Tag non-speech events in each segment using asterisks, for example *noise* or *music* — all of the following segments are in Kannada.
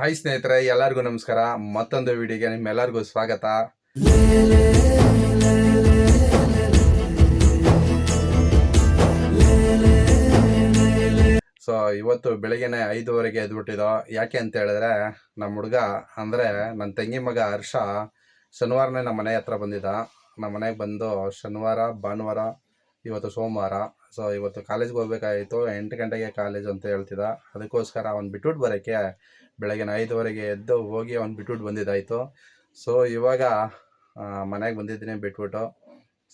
ಹಾಯ್ ಸ್ನೇಹಿತರೆ, ಎಲ್ಲರಿಗೂ ನಮಸ್ಕಾರ. ಮತ್ತೊಂದು ವಿಡಿಯೋಗೆ ನಿಮ್ಮೆಲ್ಲರಿಗೂ ಸ್ವಾಗತ. ಸೊ ಇವತ್ತು ಬೆಳಿಗ್ಗೆನೆ ಐದುವರೆಗೆ ಎದ್ಬಿಟ್ಟಿದ್ದೋ. ಯಾಕೆ ಅಂತ ಹೇಳಿದ್ರೆ ನಮ್ಮ ಹುಡುಗ ಅಂದರೆ ನನ್ನ ತಂಗಿ ಮಗ ಹರ್ಷ ಶನಿವಾರನೇ ನಮ್ಮ ಮನೆ ಹತ್ರ ಬಂದಿದ್ದ. ನಮ್ಮ ಮನೆಗೆ ಬಂದು ಶನಿವಾರ, ಭಾನುವಾರ, ಇವತ್ತು ಸೋಮವಾರ. ಸೊ ಇವತ್ತು ಕಾಲೇಜ್ಗೆ ಹೋಗ್ಬೇಕಾಗಿತ್ತು ಎಂಟು ಗಂಟೆಗೆ ಕಾಲೇಜ್ ಅಂತ ಹೇಳ್ತಿದ್ದ. ಅದಕ್ಕೋಸ್ಕರ ಅವ್ನು ಬಿಟ್ಬಿಟ್ಟು ಬರೋಕ್ಕೆ ಬೆಳಗಿನ ಐದುವರೆಗೆ ಎದ್ದು ಹೋಗಿ ಅವ್ನು ಬಿಟ್ಬಿಟ್ಟು ಬಂದಿದ್ದಾಯಿತು. ಸೊ ಇವಾಗ ಮನೆಗೆ ಬಂದಿದ್ದೀನಿ ಬಿಟ್ಬಿಟ್ಟು.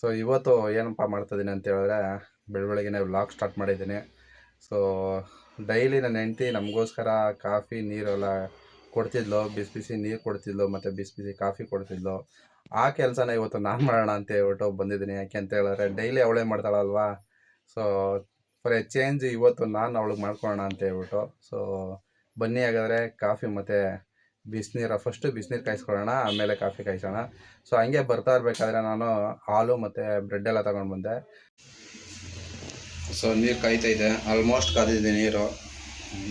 ಸೊ ಇವತ್ತು ಏನಪ್ಪ ಮಾಡ್ತಿದ್ದೀನಿ ಅಂತ ಹೇಳಿದ್ರೆ ಬೆಳ ಬೆಳಗ್ಗೆನೆ ವ್ಲಾಗ್ ಸ್ಟಾರ್ಟ್ ಮಾಡಿದ್ದೀನಿ. ಸೊ ಡೈಲಿ ನನ್ನ ಹೆಂಡ್ತಿ ನಮಗೋಸ್ಕರ ಕಾಫಿ, ನೀರೆಲ್ಲ ಕೊಡ್ತಿದ್ಲು. ಬಿಸಿ ಬಿಸಿ ನೀರು ಕೊಡ್ತಿದ್ಲು, ಮತ್ತು ಬಿಸಿ ಬಿಸಿ ಕಾಫಿ ಕೊಡ್ತಿದ್ಲು. ಆ ಕೆಲಸನ ಇವತ್ತು ನಾನು ಮಾಡೋಣ ಅಂತ ಹೇಳ್ಬಿಟ್ಟು ಬಂದಿದ್ದೀನಿ. ಯಾಕೆ ಅಂತ ಹೇಳಿದ್ರೆ ಡೈಲಿ ಅವಳೇ ಮಾಡ್ತಾಳಲ್ವಾ? ಸೊ ಫಾರ್ ಎ ಚೇಂಜ್ ಇವತ್ತು ನಾನು ಅವಳಿಗೆ ಮಾಡ್ಕೊಳ್ಳೋಣ ಅಂತ ಹೇಳ್ಬಿಟ್ಟು. ಸೊ ಬನ್ನಿ ಹಾಗಾದರೆ ಕಾಫಿ ಮತ್ತು ಬಿಸಿನೀರು ಫಸ್ಟು ಬಿಸಿನೀರು ಕಾಯಿಸ್ಕೊಳ್ಳೋಣ, ಆಮೇಲೆ ಕಾಫಿ ಕಾಯಿಸೋಣ. ಸೊ ಹಂಗೆ ಬರ್ತಾ ಇರಬೇಕಾದ್ರೆ ನಾನು ಹಾಲು ಮತ್ತು ಬ್ರೆಡ್ ಎಲ್ಲ ತಗೊಂಡು ಬಂದೆ. ಸೊ ನೀರು ಕಾಯ್ತಾ ಇದೆ. ಆಲ್ಮೋಸ್ಟ್ ಕಾದಿದೆ ನೀರು.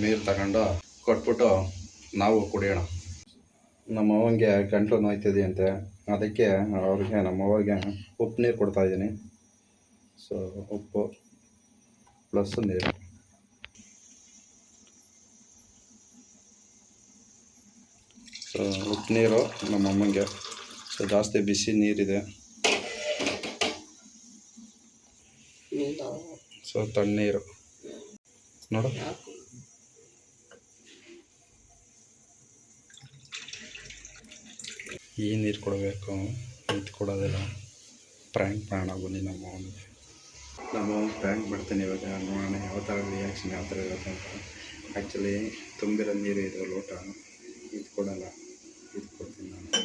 ನೀರು ತಗೊಂಡು ಕೊಟ್ಬಿಟ್ಟು ನಾವು ಕುಡಿಯೋಣ. ನಮ್ಮ ಅವ್ವನಿಗೆ ಗಂಟಲು ನೋಯ್ತಿದೆಯಂತೆ. ಅದಕ್ಕೆ ಅವ್ರಿಗೆ ನಮ್ಮ ಅವ್ರಿಗೆ ಉಪ್ಪು ನೀರು ಕೊಡ್ತಾ ಇದ್ದೀನಿ. ಸೊ ಉಪ್ಪು ಪ್ಲಸ್ ನೀರು. ಸೊ, ಉಪ್ಪು ನೀರು ನಮ್ಮ ಅಮ್ಮಂಗೆ. ಸೊ, ಜಾಸ್ತಿ ಬಿಸಿ ನೀರಿದೆ. ಸೊ, ತಣ್ಣೀರು. ನೋಡು. ಈ ನೀರು ಕೊಡಬೇಕು. ಇದು ಕೊಡೋದಿಲ್ಲ. ಪ್ರ್ಯಾಂಕ್ ಮಾಡೋಣ ಬನ್ನಿ ನಮ್ಮ ಅವನಿಗೆ. ನಮ್ಮ ಪ್ರ್ಯಾಂಕ್ ಮಾಡ್ತೀನಿ ಇವಾಗ. ನೋಡೋಣ ಯಾವ ಥರ ರಿಯಾಕ್ಷನ್ ಯಾವ ಥರ ಇರುತ್ತೆ ಅಂತ. ಆ್ಯಕ್ಚುಲಿ ತುಂಬಿರೋ ನೀರು ಇದೆ ಲೋಟ. ಇದು ಕೊಡಲ್ಲ. ಇದು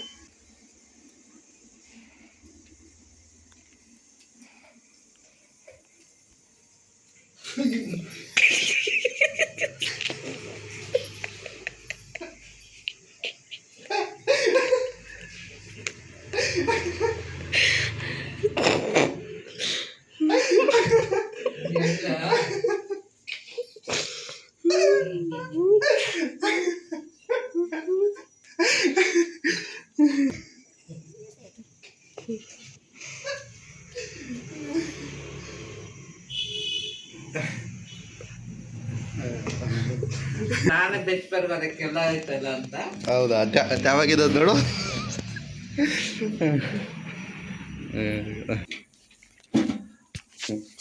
ನಾನು ನಾನು ಬೆಚ್ಚಬರ್ಗ ಅದಕ್ಕೆಲ್ಲ ಆಯ್ತಲ್ಲ ಅಂತ ಹೌದಾ ಯಾವಾಗಿದೆ ನೋಡು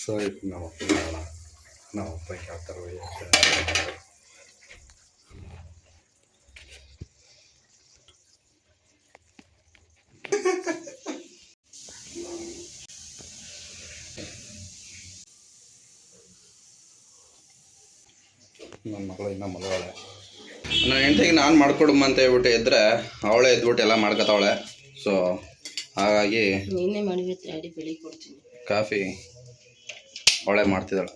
ಸೊ ನಮ್ಮ ಅಪ್ಪ ನಮ್ಮ ಅಪ್ಪ ಯಾವ ಥರ ನನ್ನ ಮಗಳು ಇನ್ನೂ ಮಗಳವಳೆ ನನ್ನ ಹೆಂಡತಿಗೆ ನಾನು ಮಾಡ್ಕೊಡಮ್ಮ ಅಂತ ಹೇಳ್ಬಿಟ್ಟು ಇದ್ದರೆ ಅವಳೇ ಎದ್ಬಿಟ್ಟು ಎಲ್ಲ ಮಾಡ್ಕೊತಾವಳೆ. ಸೊ ಹಾಗಾಗಿ ನೀನೇ ಮಾಡಿದ್ರೆ ಅಡಿ ಬೆಳಿ ಕೊಡ್ತೀನಿ. ಕಾಫಿ ಅವಳೆ ಮಾಡ್ತಿದ್ದಾಳೆ.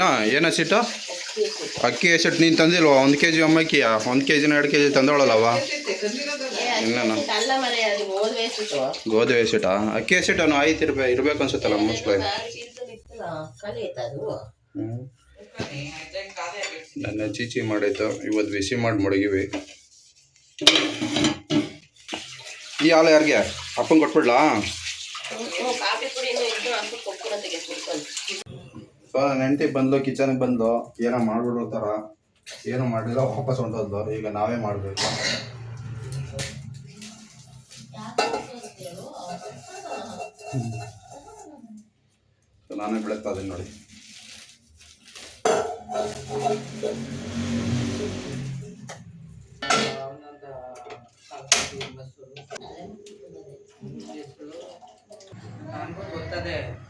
ಹಾಂ ಏನು ಹಸಿಟ್ಟು? ಅಕ್ಕಿ ಎಷ್ಟು ನೀನು ತಂದಿಲ್ವಾ? ಒಂದು ಕೆ ಜಿ ಅಮ್ಮಕ್ಕಿ ಒಂದು ಕೆ ಜಿನ ಎರಡು ಕೆ ಜಿ ತಂದವಳಲ್ಲವ ಇನ್ನೇನು? ಗೋಧಿ ಹಸಿಟ? ಅಕ್ಕಿ ಹಸಿಟ್ಟು ಆಯ್ತು ಇರ್ಬೇಕು ಇರ್ಬೇಕು ಅನ್ಸುತ್ತಲ್ಲ ಮೋಸ್ಟ್ಲಿ. ನನ್ನ ಚೀಚಿ ಮಾಡಾಯ್ತು ಇವತ್ತು ಬಿಸಿ ಮಾಡಿ ಮಡಗಿವಿ. ಈ ಹಾಲು ಯಾರಿಗೆ? ಅಪ್ಪಂಗೆ ಕೊಟ್ಬಿಡ್ಲಾ? ನೆಂಟಿ ನನ್ನ ಬಂದು ಕಿಚನ್ಗೆ ಬಂದು ಏನೋ ಮಾಡ್ಬಿಡೋ ಥರ. ಏನೋ ಮಾಡಿಲ್ಲ, ವಾಪಸ್ ಹೊಂಟೋದ್ಲು. ಈಗ ನಾವೇ ಮಾಡಬೇಕು. ನಾನೇ ಬೆಳಗ್ತಾ ಇದೀನಿ ನೋಡಿ.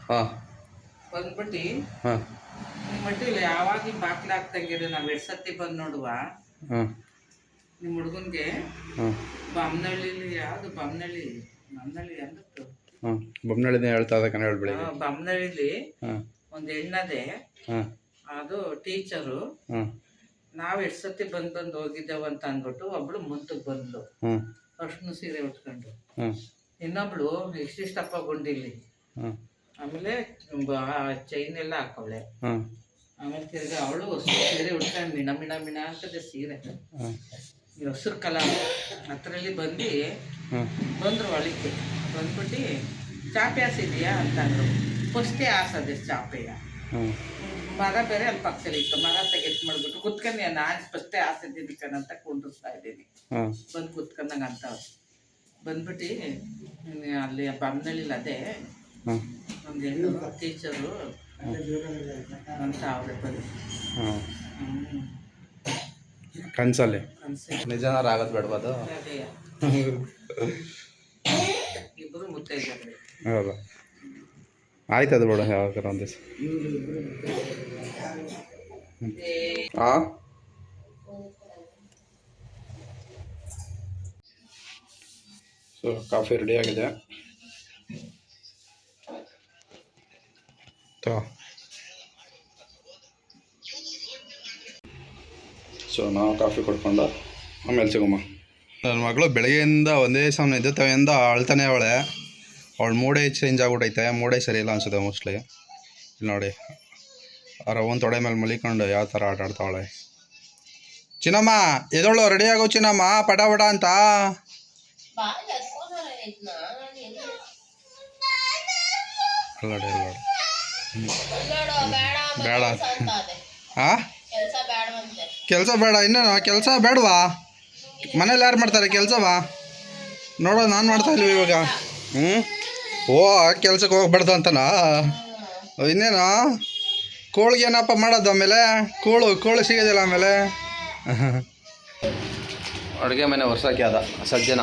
ಹಾಂ. ಬಂದ್ಬಿಟ್ಟು. ಹಾಂ. ಮಟ್ಟಿಲ್ಲ ಯಾವಾಗ ಬಾಕ್ಲ ಹಾಕ್ತಂಗಿರಿ ನಾವು ಎರಡು ಸತಿ ಬಂದು ನೋಡುವ. ಹಾಂ. ನಿಮ್ಮ ಹುಡುಗನ್ಗೆ? ಹಾಂ. ಬಮ್ಮನಹಳ್ಳಿಲಿ ಯಾವುದು ಬಮ್ಮನಹಳ್ಳಿ ಬಮ್ಮನಹಳ್ಳಿ ಅಂದ್ಬಿಟ್ಟು ಹಾಂ. ಹೇಳ್ತಾ ಇದ್ದ ಕನ್ನಡ ಬೆಳಿಗ್ಗೆ. ಬಮ್ಮನಹಳ್ಳಿಲಿ ಹಾಂ. ಒಂದು ಹೆಣ್ಣದೆ ಹಾಂ. ಅದು ಟೀಚರು. ನಾವ್ ಎಷ್ಟು ಸತಿ ಬಂದು ಬಂದ್ ಹೋಗಿದ್ದೇವೆ ಅಂತ ಅಂದ್ಬಿಟ್ಟು ಒಬ್ಳು ಮುಂದಕ್ ಬಂದ್ಲು. ಅಷ್ಟು ಅರ್ಶಿನ ಸೀರೆ ಉಟ್ಕೊಂಡು. ಇನ್ನೊಬ್ಳು ಇಷ್ಟಿಷ್ಟಪ್ಪ ಗುಂಡಿಲಿ ಆಮೇಲೆ ಚೈನ್ ಎಲ್ಲ ಹಾಕವಳೆ. ಆಮೇಲೆ ತಿರ್ಗಿ ಅವಳು ಸೀರೆ ಉಟ್ಕೊಂಡು ಮಿಣ ಮಿಣ ಮಿಣ ಅಂತದೆ ಸೀರೆ. ಹಸಿರು ಕಲರ್ ಹತ್ರಲ್ಲಿ ಬಂದು ಬಂದ್ರು ಒಳಕ್ಕೆ ಬಂದ್ಬಿಟ್ಟು ಚಾಪೆ ಹಾಸಿದ್ಯಾ? ಅಂತಂದ್ರು. ಫಸ್ಟೇ ಹಾಸದೆ ಚಾಪೆಯ. ಮರ ಬೇರೆ ಅಲ್ಲಿ ಪಕ್ಕದಲ್ಲಿ ಇತ್ತು ಮರ ತೆಗೆದು ಮಾಡ್ಬಿಟ್ಟು ಕುತ್ಕೊಂಡು ನಾನು ಫಸ್ಟೇ ಆಸೆ ಕಣಂತ ಕುಂಡಿಸ್ತಾ ಇದ್ದೀನಿ. ಬಂದು ಕುತ್ಕೊಂಡಂಗೆ ಅಂತ. ಬಂದ್ಬಿಟ್ಟು ಅಲ್ಲಿ ಬಮ್ಮನಳ್ಳಿಲಿ ಅದೇ ಒಂದು ಹೆಣ್ಣು ಟೀಚರು ಅಂತ ಅವ್ರೆ ಬಂದು ಕನ್ಸಲ್ಲಿ. ನಿಜನಾರ ಆಗೋದು ಬೇಡಬಾದು ಅದೇ ಇಬ್ಬರು ಮುತ್ತೈದೆ ಹೌದಾ. ಆಯ್ತು ಅದು ಬೇಡ, ಯಾವಾಗ ಒಂದು ದಿವಸ. ಹಾಂ ಸೊ ಕಾಫಿ ರೆಡಿ ಆಗಿದೆ. ಸೊ ನಾವು ಕಾಫಿ ಕೊಡ್ಕೊಂಡ ಆಮೇಲೆ ಸಿಗಮ್ಮ ನನ್ನ ಮಗಳು ಬೆಳಗ್ಗೆಯಿಂದ ಒಂದೇ ಸಮಯ ಎದ್ದುತ್ತವೆಂದ ಅಳ್ತಾನೆ ಅವಳೆ. ಅವಳ ಮೂಡೇ ಚೇಂಜ್ ಆಗ್ಬಿಟ್ಟೈತೆ ಮೂಡೇ ಸರಿ ಇಲ್ಲ ಅನ್ಸುತ್ತೆ ಮೋಸ್ಟ್ಲಿ ಇಲ್ಲಿ ನೋಡಿ. ಅವ್ರ ಒಂದು ತೊಡೆ ಮೇಲೆ ಮಲಿಕೊಂಡು ಯಾವ ಥರ ಆಟ ಆಡ್ತಾವಳೆ. ಚಿನ್ನಮ್ಮ, ಎದೋಳು ರೆಡಿ ಆಗೋ ಚಿನ್ನಮ್ಮ? ಪಟ ಪಟ ಅಂತ. ಬೇಡ. ಕೆಲಸ ಬೇಡ. ಇನ್ನೇನು? ಕೆಲಸ ಬೇಡವಾ? ಮನೇಲಿ ಯಾರು ಮಾಡ್ತಾರೆ? ಕೆಲಸವಾ? ನೋಡೋ ನಾನು ಮಾಡ್ತಾ ಇಲ್ವಿ ಇವಾಗ? ಹ್ಞೂ ಓ ಕೆಲ್ಸಕ್ಕೆ ಹೋಗ್ಬಾರ್ದು ಅಂತನಾ? ಇನ್ನೇನು? ಕೋಳಿಗೆ ಏನಪ್ಪ ಮಾಡೋದು ಆಮೇಲೆ? ಕೋಳು ಕೋಳು ಸಿಗೋದಿಲ್ಲ ಆಮೇಲೆ? ಅಡುಗೆ ಮನೆ ವರ್ಷಕ್ಕೆ ಅದ ಸಜ್ಜನ.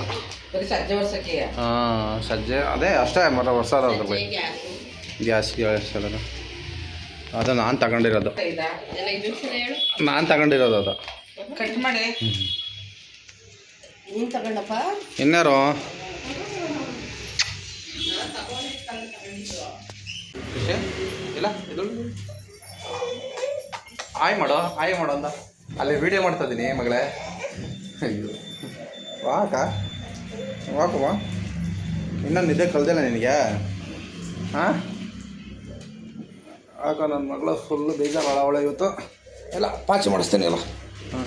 ಹಾಂ ಸಜ್ಜೆ. ಅದೇ ಅಷ್ಟೇ ಮರ ವರ್ಷ ಅದ್ರ ಬೈ ಗ್ಯಾಸು. ಗ್ಯಾಸ್ ಎಲ್ಲ ಅದು ನಾನು ತಗೊಂಡಿರೋದು. ನಾನು ತಗೊಂಡಿರೋದು ಅದು. ಕಟ್ ಮಾಡಿ. ನೀನ್ ತಗೊಂಡಪ್ಪ? ಇನ್ಯಾರು? ಆಯ್ ಮಾಡೋ ಆಯ್ ಮಾಡೋ ಅಂತ. ಅಲ್ಲಿ ವಿಡಿಯೋ ಮಾಡ್ತಾ ಇದ್ದೀನಿ ಮಗಳೇ. ಅಯ್ಯೋ. ವಾಕ? ಇನ್ನೊಂದು ನಿದ್ದೆ ಕಲ್ದಿಲ್ಲ ನಿನಗೆ? ಹಾಂ? ಆಗ ನನ್ನ ಮಗಳು ಫುಲ್ಲು ಬೇಜಾರು ಅವಳೆ ಇವತ್ತು. ಎಲ್ಲ, ಪಾಚಿ ಮಾಡಿಸ್ತೀನಿ, ಎಲ್ಲ. ಹಾಂ.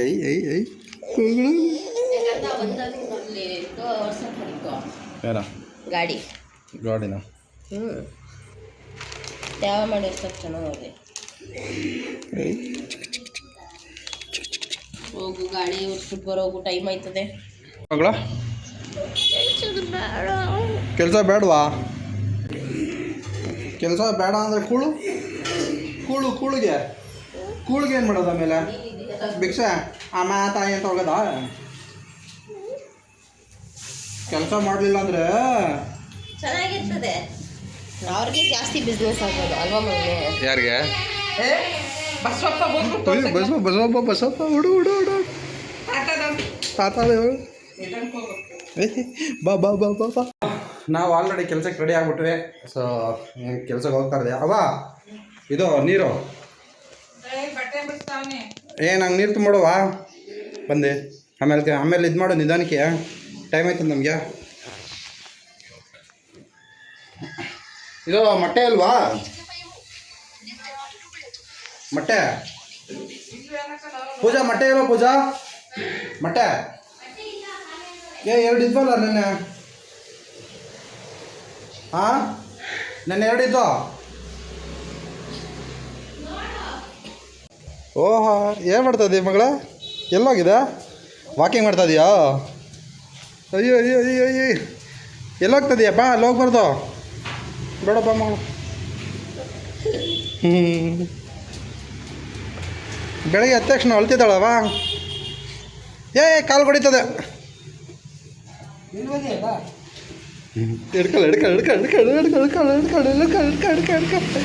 ಐ ಐ ಐ ಯಾಕಂದ್ರೆ ಒಂದಲ್ಲಿ ಇದು ವರ್ಷ ಪಡಿಕೋ ಏನ? ಗಾಡಿ. ಗಾಡಿನ? ಹ್ಞೂ ಯಾವ ಮಾಡಿರ್ತಾರೆ ಚೆನ್ನಾಗಿ ಹೋಗು ಗಾಡಿ ಉಟ್ಬಿಟ್ಟು ಬರೋಗು ಟೈಮ್ ಆಯ್ತದೆ. ಮಗಳ? ಕೆಲಸ ಬೇಡವಾ? ಕೆಲಸ ಬೇಡ ಅಂದರೆ ಕೂಳು. ಕೂಳು ಕೂಳಿಗೆ. ಕೂಳಿಗೆ ಏನು ಮಾಡೋದು ಆಮೇಲೆ? ಭಿಕ್ಷೆ? ಅಮ್ಮ ತಾಯಿ ಅಂತ ಹೋಗೋದಾ ಕೆಲಸ ಮಾಡಲಿಲ್ಲ ಅಂದ್ರೆ? ಚೆನ್ನಾಗಿರ್ತದೆ. ಅವ್ರಿಗೆ ಜಾಸ್ತಿ ಬಿಸ್ನೆಸ್ ಆಗೋದು ಅಲ್ವಾ ಮಗನೇ ಯಾರಿಗೆ? ಏ ಬಸವಪ್ಪ ಬಂದ್ಬಿಟ್ಟು ಬಸವ ಬಸವಪ್ಪ ಬಸವಪ್ಪ ಹುಡು ಹುಡು ಹುಡು ತಾತ ಬಾ ಬಾ ಬಾ ಬಾ ಬಾ. ನಾವು ಆಲ್ರೆಡಿ ಕೆಲಸಕ್ಕೆ ರೆಡಿ ಆಗ್ಬಿಟ್ವಿ. ಸೊ ಕೆಲ್ಸಕ್ಕೆ ಹೋಗ್ತಾ ಇದೆ ಅವ ಇದು ನೀರು. ಏ ಬಟ್ಟೆ ಬಿಡ್ತಾವನೆ ಏ ನಂಗೆ ನೀರು ತುಂಬಿಡುವ ಬಂದೆ. ಆಮೇಲೆ ಆಮೇಲೆ ಇದು ಮಾಡು ನಿಧಾನಕ್ಕೆ. ಟೈಮ್ ಆಯ್ತು ನಮಗೆ. ಇದು ಮೊಟ್ಟೆ ಅಲ್ವಾ? ಮೊಟ್ಟೆ? ಪೂಜಾ, ಮೊಟ್ಟೆ ಇಲ್ವಾ ಪೂಜಾ? ಮೊಟ್ಟೆ? ಏ, ಎರಡು ಇದ್ವಲ್ಲ ನೆನ್ನೆ? ಹಾಂ ನೆನ್ನೆ ಎರಡು ಇದ್ದೋ ಓಹೋ, ಏನು ಮಾಡ್ತಾ ಇದೀಯ ಮಗಳ? ಎಲ್ಲೋಗಿದೆ ವಾಕಿಂಗ್ ಮಾಡ್ತಾ ಇದೀಯಾ? ಅಯ್ಯೋ ಅಯ್ಯೋ ಅಯ್ಯೋ ಅಯ್ಯೋ ಎಲ್ಲೋಗ್ತದೀಯಪ್ಪ ಅಲ್ಲಿ ಹೋಗ್ಬಾರ್ದು ಬೇಡಪ್ಪ ಮಗಳು ಹ್ಞೂ ಬೆಳಗ್ಗೆ ಎದ್ದ ತಕ್ಷಣ ಅಳ್ತಿದ್ದಾಳವ ಏ ಕಾಲು ಹೊಡಿತದೆ ಹಿಡ್ಕೊಳ್ಳ ಹಿಡ್ಕೊಳ್ಳ ಹಿಡ್ಕೊಳ್ಳ ಹಿಡ್ಕೊಳ್ಳ ಹಿಡ್ಕೊಳ್ಳ ಹಿಡ್ಕೊಳ್ಳ ಹಿಡ್ಕೊಳ್ಳ ಹಿಡ್ಕೊಳ್ಳ ಹಿಡ್ಕೊಳ್ಳ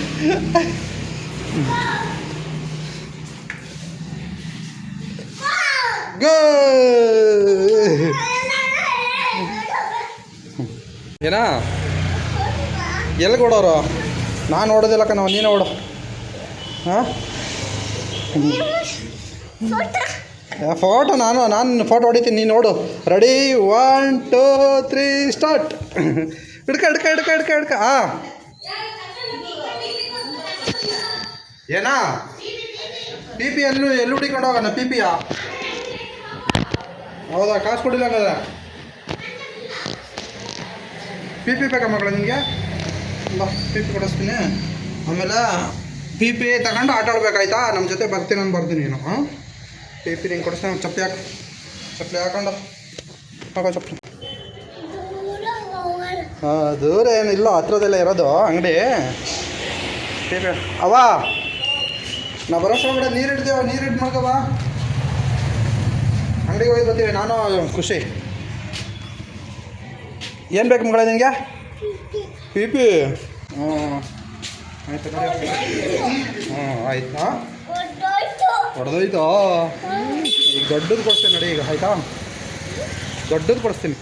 ಹಿಡ್ಕೊಳ್ಳ ಏನಾ? ಎಲ್ಲಿ ಕೊಡೋರು? ನಾನು ಓಡೋದಿಲ್ಲ ಕಣವ ನೀನು ಓಡು ಹಾಂ? ಫೋಟೋ ನಾನು ನಾನು ಫೋಟೋ ಹೊಡಿತೀನಿ, ನೀನು ನೋಡು. Ready one two three start ಹಿಡ್ಕ ಹಿಡ್ಕ ಹಿಡ್ಕ ಹಿಡ್ಕ ಹಿಡ್ಕ. ಹಾಂ ಏನಾ? ಪಿ ಪಿ ಎಲ್ಲೂ ಎಲ್ಲಿ ಹುಡಿಕೊಂಡು ಹೋಗೋಣ? ಪಿ ಪಿಯಾ ಹೌದಾ, ಕಾಸು ಕೊಡಿಲ್ಲ ಹಂಗಾದ್ರೆ. ಪಿ ಪಿ ಬೇಕಾ ಮಗಳ ನಿಮಗೆ ಬಾ ಪಿ ಪಿ ಕೊಡಿಸ್ತೀನಿ. ಆಮೇಲೆ ಪಿ ಪಿ ತಗೊಂಡು ಆಟ ಆಡ್ಬೇಕಾಯ್ತಾ? ನಮ್ಮ ಜೊತೆ ಬರ್ತೀನಿ ನಾನು ಬರ್ತೀನಿ ನೀನು, ಹಾಂ? ಪಿ ಪಿ ನಿಂಗೆ ಕೊಡಿಸ್ತೀನಿ ಚಪ್ಪಲಿ ಹಾಕು. ಚಪ್ಪಲಿ ಹಾಕೊಂಡು ಹಾಕೋ ಚಪ್ಪಲಿ. ಹಾಂ, ದೂರ ಏನಿಲ್ಲ, ಹತ್ರದಲ್ಲೇ ಇರೋದು ಅಂಗಡಿ. ಪಿ ಪಿ ಅವ. ನಾ ಬರೋಷ್ಟು ಒಳಗಡೆ ನೀರು ಇಡ್ತೀವ ನೀರು ಇಡ್ ಮಾಡ್ಕೋವಾ ಅಂಗಡಿಗೆ ಹೋಗಿ ಬರ್ತೀವಿ, ನಾನು ಖುಷಿ. ಏನು ಬೇಕು ಮಗಳ ನಿನಗೆ? ಪಿ ಪಿ. ಹ್ಞೂ ಆಯ್ತು ಹ್ಞೂ ಆಯ್ತಾ? ಹೊಡೆದೋಯ್ತು ಈಗ ದೊಡ್ಡದು ಕೊಡ್ತೀನಿ ನೋಡಿ ಈಗ ಆಯ್ತಾ? ದೊಡ್ಡದು ಕೊಡಿಸ್ತೀನಿ.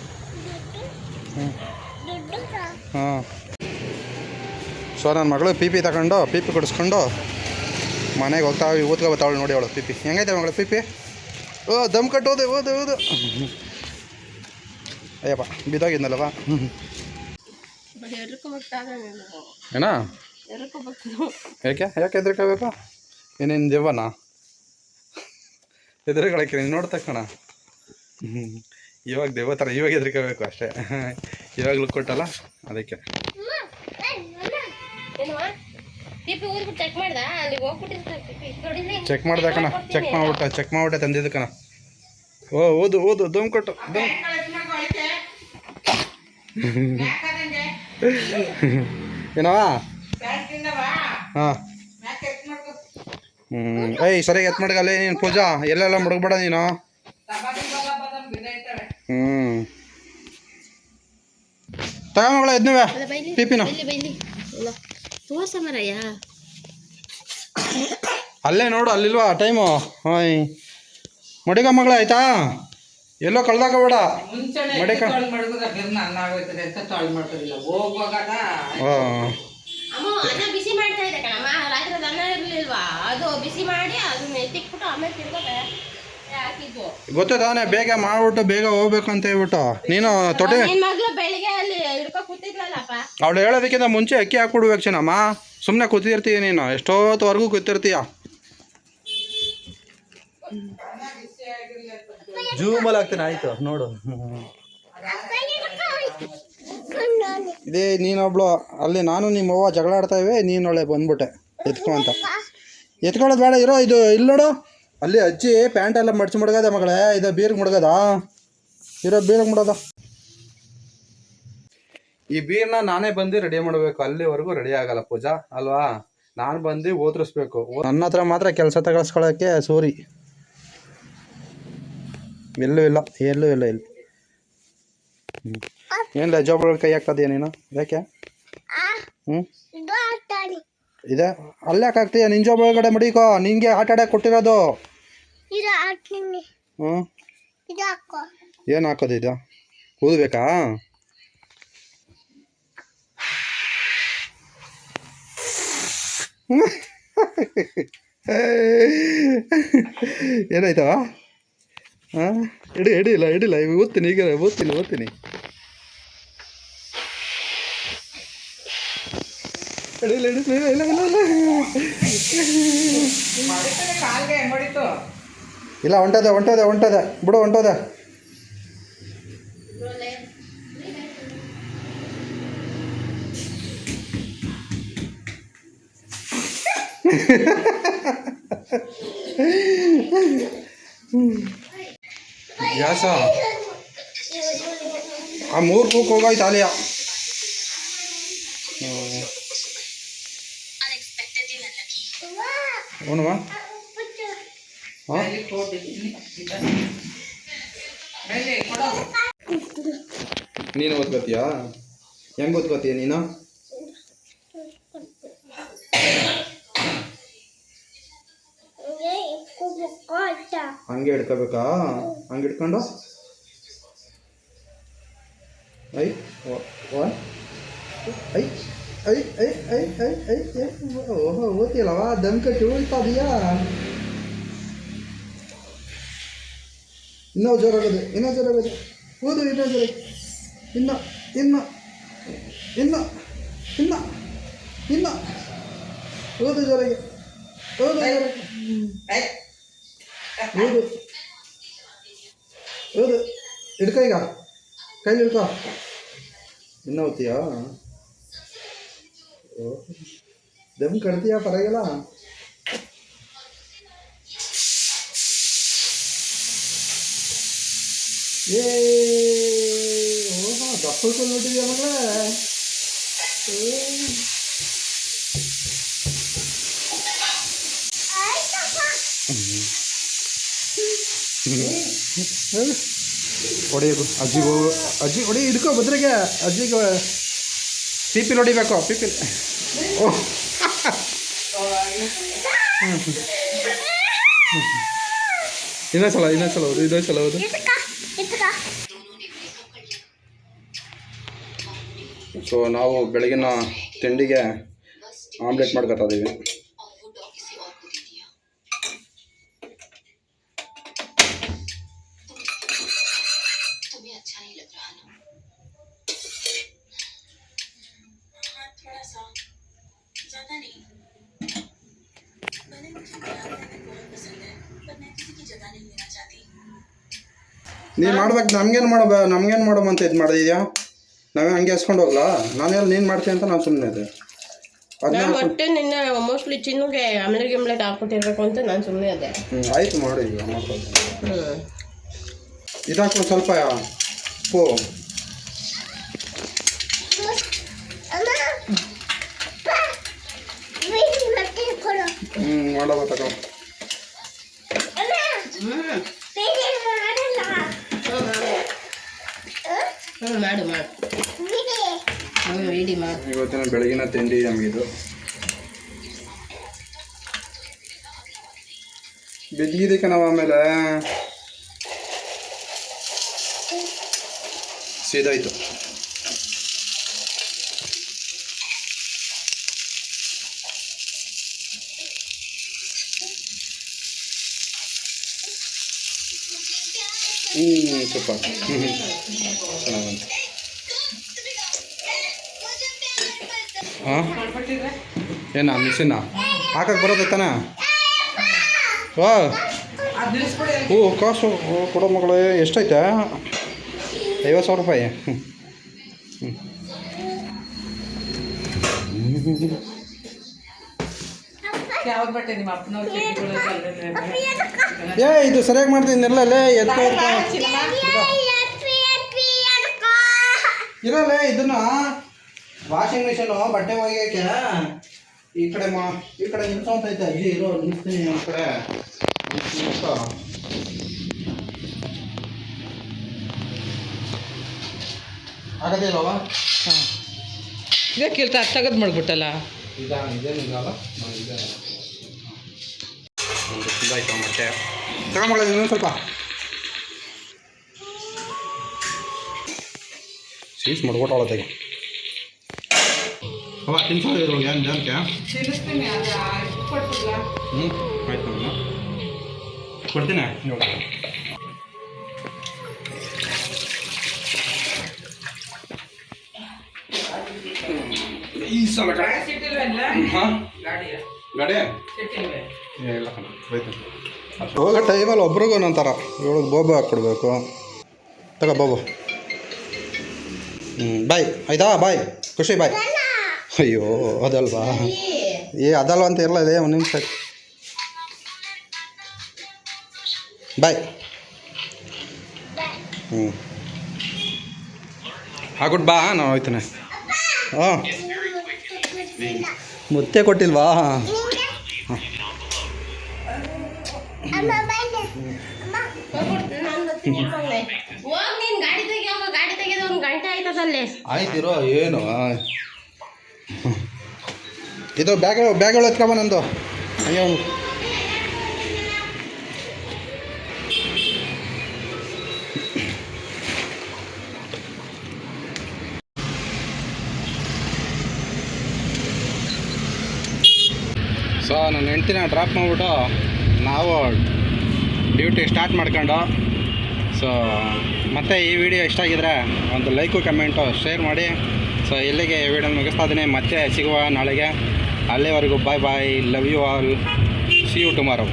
ಹ್ಞೂ ಹಾಂ ಸೊ ನನ್ನ ಮಗಳು ಪಿ ಪಿ ತಗೊಂಡು ಪಿ ಪಿ ಕೊಡಿಸ್ಕೊಂಡು ಮನೆಗೆ ಹೋಗ್ತಾವೆ ಊದ್ಕೊ ಬರ್ತಾವಳು ನೋಡಿ ಅವಳು ಪಿ ಪಿ. ಹೆಂಗೈತೆ ಮಗಳು ಪಿ ಪಿ? ಓ ದಮ್ ಕಟ್ಟೋದೆ ಓದು ಓದು. ಅಯ್ಯಪ್ಪ ಬಿದ್ದೋಗಿದ್ನಲ್ಲವ ಏನ? ಯಾಕೆ? ಯಾಕೆ ಹೆದರ್ಕೋಬೇಕು ಏನೇನು ದೇವನ? ಹೆದರ್ಕೊಳಕ್ಕೆ ನೀನು ನೋಡ್ತಾ ಕಣ ಇವಾಗ ದೇವ ಥರ ಇವಾಗ ಹೆದರ್ಕೋಬೇಕು ಅಷ್ಟೇ. ಇವಾಗ ಲುಕ್ ಕೊಟ್ಟಲ್ಲ ಅದಕ್ಕೆ. ಚೆಕ್ ಮಾಡ್ದೆ? ಕಣ. ಚೆಕ್ ಮಾಡ್ಬಿಟ್ಟ ಚೆಕ್ ಮಾಡ್ಬಿಟ್ಟೆ ತಂದಿದ್ದು ಕಣ. ಓ ಓದು ಓದು ದಮ್ ಕೊಟ್ಟು ದಮ್. ಏನವ ಹಾಂ. ಹ್ಞೂ ಏಯ್ ಸರಿಯಾಗಿ ಎತ್ ಮಾಡ್ಕಲ್ಲ ನೀನು ಪೂಜಾ. ಎಲ್ಲೆಲ್ಲ ಮುಡುಗ್ಬೇಡ ನೀನು. ಹ್ಞೂ ಅಲ್ಲ ಬೈಲಿ. ಪಿಪಿನ. ಅಲ್ಲೇ ನೋಡು ಅಲ್ಲಿಲ್ವಾ ಟೈಮು. ಹಾಯ್ ಮಡಿಗ ಮಗಳ ಆಯ್ತಾ? ಎಲ್ಲೋ ಕಳ್ದಾಗ ಬೇಡ. ಮಡಿಕ. ಮಾಡಿ ಗೊತ್ತು ತಾನೇ ಬೇಗ ಮಾಡ್ಬಿಟ್ಟು ಬೇಗ ಹೋಗ್ಬೇಕು ಅಂತ ಹೇಳ್ಬಿಟ್ಟು. ನೀನು ಕೂತಿದ್ಲಲ್ಲಪ್ಪ. ಅವಳು ಹೇಳೋದಕ್ಕಿಂತ ಮುಂಚೆ ಅಕ್ಕಿ ಹಾಕ್ಬಿಡ್ಬೇಕು ಚೆನ್ನಮ್ಮ ಸುಮ್ಮನೆ ಕೂತಿರ್ತೀಯ ನೀನು. ಎಷ್ಟೊತ್ತವರೆಗೂ ಕೂತಿರ್ತೀಯ? ಜೂಮಲ್ಲಿ ಹಾಕ್ತೀನಿ, ಆಯ್ತು, ನೋಡು. ಇದೇ ನೀನೊಬ್ಳು ಅಲ್ಲಿ ನಾನು ನಿಮ್ಮ ಅವ್ವ ಜಗಳ ಆಡ್ತಾ ಇವೆ, ನೀನು ಒಳ್ಳೆ ಬಂದ್ಬಿಟ್ಟೆ, ಎತ್ಕೊ ಅಂತ. ಎತ್ಕೊಳ್ಳೋದು ಬೇಡ, ಇರೋ, ಇದು ಇಲ್ಲಿ ನೋಡು. ಅಲ್ಲಿ ಅಜ್ಜಿ ಪ್ಯಾಂಟ್ ಎಲ್ಲ ಮಡ್ಚಿ ಮಡ್ಗದ ಮಗಳೇ, ಇದು ಬೀರ್ಗೆ ಮುಡ್ಗದ? ಇರೋ, ಬೀರ್ಗೆ ಮುಡೋದ ಈ ಬೀರ್ನ ನಾನೇ ಬಂದು ರೆಡಿ ಮಾಡಬೇಕು, ಅಲ್ಲಿವರೆಗೂ ರೆಡಿ ಆಗಲ್ಲ ಪೂಜಾ, ಅಲ್ವಾ? ನಾನು ಬಂದು ಓದ್ರಿಸ್ಬೇಕು. ನನ್ನ ಹತ್ರ ಮಾತ್ರ ಕೆಲಸ ತಗೊಳ್ಸ್ಕೊಳ್ಳೋಕ್ಕೆ ಸೂರಿ. ಎಲ್ಲೂ ಇಲ್ಲ ಎಲ್ಲೂ ಇಲ್ಲ ಇಲ್ಲಿ. ಹ್ಞೂ ಏನಿಲ್ಲ ಜಾಬ್ ಕೈ ಹಾಕ್ತದೀಯ ನೀನು? ಯಾಕೆ? ಹ್ಞೂ ಇದೆ ಅಲ್ಲೇ ಹಾಕ್ತೀಯ ನಿನ್ ಜಾಬ್ ಒಳಗಡೆ ಮಡಿಕೋ ನಿಂಗೆ ಆಟ ಆಡಕ್ಕೆ ಕೊಟ್ಟಿರೋದು. ಹ್ಞೂ ಏನು ಹಾಕೋದು ಇದು? ಊದಬೇಕಾ? ಏನಾಯ್ತವ? ಹಾಂ? ಇಡಿ ಇಡಿಲ್ಲ ಇಡಿಲ್ಲ ಇವಾಗ ಓದ್ತೀನಿ, ಈಗ ಓದ್ತೀನಿ ಓದ್ತೀನಿ. ಇಲ್ಲ ಇಲ್ಲ ಒಂಟದ ಒಂಟದ ಇಲ್ಲ. ಬಿಡು, ಹೊಂಟದೆ. *laughs* ಗ್ಯಾಸ ಆ ಮೂರು ಕೂಕ್ ಹೋಗಾಯ್ತು ಅಲ್ಲಿಯ ಅವನುವ. ನೀನು ಓದ್ಕೋತೀಯಾ? ಹೆಂಗೆ ಓದ್ಕೋತೀಯ ನೀನು ಕೊಟ್ಟ ಹಂಗೆ ಹಿಡ್ಕೋಬೇಕಾ? ಹಂಗೆ ಹಿಡ್ಕೊಂಡು? ಐ ಒನ್ ಐ ಐ ಐ ಐ ಐ ಐ ಐ ಓಹೋ ಓದ್ತಿಯಲ್ಲವಾ ದಮ್ ಕಟ್ಟಿ ಉಳ್ತಾ ಇದೀಯಾ ಇನ್ನೂ ಜೋರಾಗದೆ ಇನ್ನೂ ಜೋರಾಗದೆ. ಓದು ಇನ್ನೂ ಜ್ವರ ಇನ್ನ ಇನ್ನ ಇನ್ನ ಇನ್ನ ಇನ್ನು. ಓದು ಜೋರಾಗಿ ಓದು ಜೋರಾಗಿ. ಏಯ್, ಓದು ಓದು ಹಿಡ್ಕೊ ಈಗ ಕೈಲಿ ಹಿಡ್ಕೊ ಇನ್ನು ಓದ್ತೀಯಾ ಓ ದಮ್ ಕಡ್ತೀಯಾ ಪರವಾಗಿಲ್ಲ ಏ ಓಹೋ ದಪ್ಪಕ್ಕೆ ನೋಡಿದ್ಯಾ ಮಗಳೇ ಏ. ಹೊಡೆಯೋದು ಅಜ್ಜಿಗೂ ಅಜ್ಜಿ ಹೊಡಿ ಹಿಡ್ಕೊ ಭದ್ರಿಗೆ ಅಜ್ಜಿಗೆ ಪಿಪಿಲ್ ಹೊಡಿಬೇಕು ಪಿಪಿಲ್ ಓ. ಇನ್ನೊಂದ್ಸಲ ಇನ್ನೊಂದ್ಸಲ ಹೌದು ಇನ್ನೊಂದ್ಸಲ ಹೌದು ಸೊ ನಾವು ಬೆಳಗಿನ ತಿಂಡಿಗೆ ಆಮ್ಲೆಟ್ ಮಾಡ್ಕೊತಾ ಇದ್ದೀವಿ ನೀನು ಮಾಡ್ಬೇಕು ನಮ್ಗೇನು ಮಾಡೋ ನಮ್ಗೇನು ಮಾಡೋ ಅಂತ ಇದು ಮಾಡಿದ್ಯಾ ನಾವೇ ಹಂಗೆ ಹಸ್ಕೊಂಡು ಹೋಗ್ಲಾ? ನಾನೆಲ್ಲ ನೀನು ಮಾಡ್ತೀನಿ ಅಂತ ನಾನು ಸುಮ್ಮನೆ ಇದೆ ನಾನು ಒಟ್ಟೆ ನಿನ್ನೆ ಮೋಸ್ಟ್ಲಿ ಚಿನ್ನುಗೆ ಆಮ್ಲೆಟ್ ಗಿಮ್ಲೆಟ್ ಹಾಕ್ಬಿಟ್ಟಿರ್ಬೇಕು ಅಂತ ನಾನು ಸುಮ್ಮನೆ ಅದೇ ಹ್ಞೂ ಆಯಿತು ಮಾಡಿ ಈಗ ಮಾಡ್ಕೊಂಡು ಇದಾಕು ಸ್ವಲ್ಪ ಉಪ್ಪು ಹ್ಞೂ ಮಾಡೋ ತಗೋ ಅಮ್ಮ ಹ್ಞೂ ವೀಡಿಯೋ ಮಾಡಲ್ಲ ಮಾಡು ಮಾಡು. ಇಡಿ ಮಾಡು. ಇವತ್ತಿನ ಬೆಳಗಿನ ತಿಂಡಿ ನಮಗಿದು. ಬಿದ್ದಿದ್ದಕ್ಕೆ ನಾವು ಆಮೇಲೆ ಸೀದಾಯ್ತು ಹ್ಞೂ ಸೂಪರ್ ಚೆನ್ನಾಗಂತ ಹಾಂ? ಏನಾ ಮಿಷಿನ? ಹಾಕಕ್ಕೆ ಬರೋದು ತಾನ? ಓ ಹ್ಞೂ ಕಾಸು ಕೊಡೋ ಮಗಳೇ ಎಷ್ಟೈತೆ? ಐವತ್ತು ಸಾವಿರ ರೂಪಾಯಿ. ಹ್ಞೂ ಯಾವ್ದು ಬಟ್ಟೆ ನಿಮ್ಮ ಅಪ್ಪನವ್ರ ಏ ಇದು ಸರಿಯಾಗಿ ಮಾಡ್ತೀನಿ ಇರಲೇ ಎತ್ಕೊ ಇರಲ್ಲ ಇದನ್ನ ವಾಷಿಂಗ್ ಮಿಷಿನು ಬಟ್ಟೆ ಒಗೆಯಕ್ಕೆ ಈ ಕಡೆ ಮಾ ಈ ಕಡೆ ನಿಲ್ಸೋಂತೈತೆ ಅಜ್ಜಿ ಇರೋ ನಿಲ್ಸ್ತೀನಿ ಈ ಕಡೆ. ನಿಲ್ಸ್ಕೊ. ಹಾಂ. ಇದೇ ಕೇಳ್ತಾ ಅದು ತೆಗೆದು ಮಾಡ್ಬಿಟ್ಟಲ್ಲ? ಈಗ ಇದೇನಿಲ್ಲ ಒಂದು ಇದಾಯ್ತು ಮತ್ತೆ. ತಗೊಂಬಳ ಇನ್ನೊಂದು ಸ್ವಲ್ಪ. ಸೀಸ್ ಮಾಡ್ಕೊಟ್ಟವಳತ್ತಾಗೆ ಅವ ತಿನ್ಸೋದು ಇದ್ರೊಳಗೆ ಏನು ಜನಕ್ಕೆ ಹ್ಞೂ ಆಯ್ತು ನಮ್ಮ ಕೊಡ್ತೀನಿ. ಇವಾಗ ಈ ಸಲ ಹಾಂ? ಗಾಡಿಯ. ಗಾಡಿ ಸಿಟ್ಟಿಲ್ವೇ? ಹೋಗೋ ಟೈಮಲ್ಲಿ ಒಬ್ರಿಗೂ ಒಂದೊಂಥರ. ಇವಳಿಗೆ ಬೋಬು ಹಾಕ್ಕೊಡ್ಬೇಕು ತಗೋ, ಬೋಬು. ಹ್ಞೂ ಬಾಯ್. ಆಯ್ತಾ? ಬಾಯ್. ಖುಷಿ, ಬಾಯ್. ಅಯ್ಯೋ, ಅದಲ್ವಾ? ಏ, ಅದಲ್ವ ಅಂತ ಇರಲ್ಲ ಇದೆ, ಒಂದು ನಿಮಿಷ. ಬಾಯ್. ಹ್ಞೂ ಹಾಕ್ಬಿಟ್ಟು ಬಾ. ನಾವು ಹೋಯ್ತಾನೆ. ಹಾಂ. ಮುತ್ತೆ ಕೊಟ್ಟಿಲ್ವಾ? ಹೋಗ್ ನೀನ್ ಗಾಡಿ ತೆಗಿ ಗಾಡಿ ತೆಗೆದು ಒಂದು ಗಂಟೆ ಆಯ್ತದಲ್ಲಿ ಆಯ್ತಿರೋ ಏನು? ಇದು ಬ್ಯಾಗ್ ಬ್ಯಾಗ್ಗಳು ಎತ್ಕೊಬ ನಂದು. ಅಯ್ಯೋ. ಸೊ ನನ್ನ ಹೆಂಡ್ತಿನ ಡ್ರಾಪ್ ಮಾಡ್ಬಿಟ್ಟು ನಾವು ಡ್ಯೂಟಿ ಸ್ಟಾರ್ಟ್ ಮಾಡ್ಕೊಂಡು. ಸೊ ಮತ್ತೆ ಈ ವಿಡಿಯೋ ಇಷ್ಟ ಆಗಿದ್ರೆ ಒಂದು ಲೈಕು, ಕಮೆಂಟು, ಶೇರ್ ಮಾಡಿ. ಸೊ ಇಲ್ಲಿಗೆ ವಿಡಿಯೋ ಮುಗಿಸ್ತಾ ಇದ್ದೀನಿ. ಮತ್ತೆ ಸಿಗುವ ನಾಳೆಗೆ. ಅಲ್ಲಿವರೆಗೂ bye bye love you all see you tomorrow